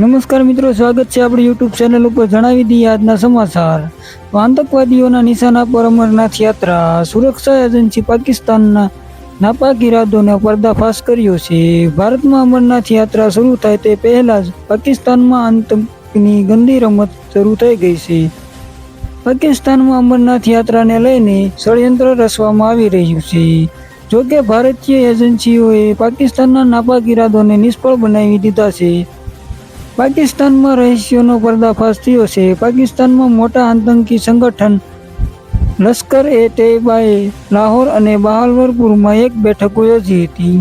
નમસ્કાર મિત્રો, સ્વાગત છે આપણી યુટ્યુબ ચેનલ ઉપર જણાવી દઈએ આજના સમાચાર. આતંકવાદીઓના નિશાના પર અમરનાથ યાત્રા. સુરક્ષા એજન્સી પાકિસ્તાનના નાપાક ઇરાદોને પર્દાફાશ કર્યો છે. ભારતમાં અમરનાથ યાત્રા શરૂ થાય તે પહેલા જ પાકિસ્તાનમાં આતંકની ગંદી રમત શરૂ થઈ ગઈ છે. પાકિસ્તાનમાં અમરનાથ યાત્રાને લઈને ષડયંત્ર રચવામાં આવી રહ્યું છે. જોકે ભારતીય એજન્સીઓએ પાકિસ્તાનના નાપાક ઇરાદોને નિષ્ફળ બનાવી દીધા છે. પાકિસ્તાનમાં રહસ્યોનો પર્દાફાશ થયો છે. પાકિસ્તાનમાં મોટા આતંકી સંગઠન લશ્કર એ તૈબાએ લાહોર અને બહાવલપુરમાં એક બેઠકો યોજી હતી.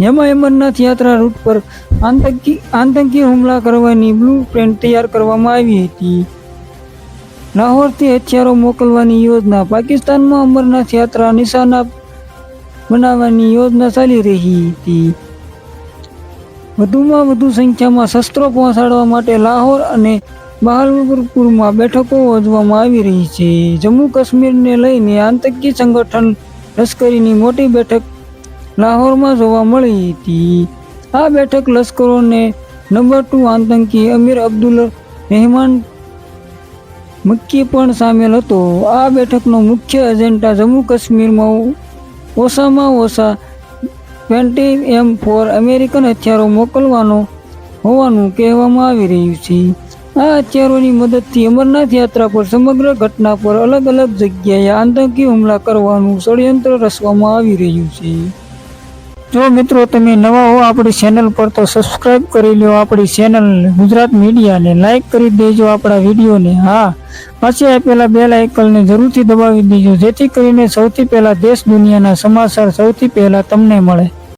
જેમાં અમરનાથ યાત્રા રૂટ પર આતંકી આતંકી હુમલા કરવાની બ્લુ પ્રિન્ટ તૈયાર કરવામાં આવી હતી. લાહોરથી હથિયારો મોકલવાની યોજના પાકિસ્તાનમાં અમરનાથ યાત્રા નિશાના બનાવવાની યોજના ચાલી રહી હતી. વધુમાં વધુ સંખ્યામાં શસ્ત્રો પહોંચાડવા માટે લાહોર અને બહાવલપુરમાં બેઠકો યોજવામાં આવી રહી છે. જમ્મુ કાશ્મીરને લઈને આતંકી સંગઠન લશ્કરીની મોટી બેઠક લાહોરમાં જોવા મળી હતી. આ બેઠક લશ્કરોને નંબર ટુ આતંકી અમીર અબ્દુલ રહેમાન મક્કી પણ સામેલ હતો. આ બેઠકનો મુખ્ય એજન્ડા જમ્મુ કાશ્મીરમાં ઓછામાં ઓછા ટ્વેન્ટી એમ ફોર અમેરિકન હથિયારો મોકલવાનો હોવાનું કહેવામાં આવી રહ્યું છે. આ હથિયારોની મદદથી અમરનાથ યાત્રા પર સમગ્ર ઘટના પર અલગ અલગ જગ્યાએ આતંકી હુમલા કરવાનું ષડયંત્ર રચવામાં આવી રહ્યું છે. જો મિત્રો તમે નવા હો આપણી ચેનલ પર તો સબસ્ક્રાઈબ કરી લો આપણી ચેનલ ગુજરાત મીડિયાને લાઈક કરી દેજો આપણા વિડીયોને. હા, પાછી આપેલા બેલ આઇકનને જરૂરથી દબાવી દેજો જેથી કરીને સૌથી પહેલા દેશ દુનિયાના સમાચાર સૌથી પહેલા તમને મળે.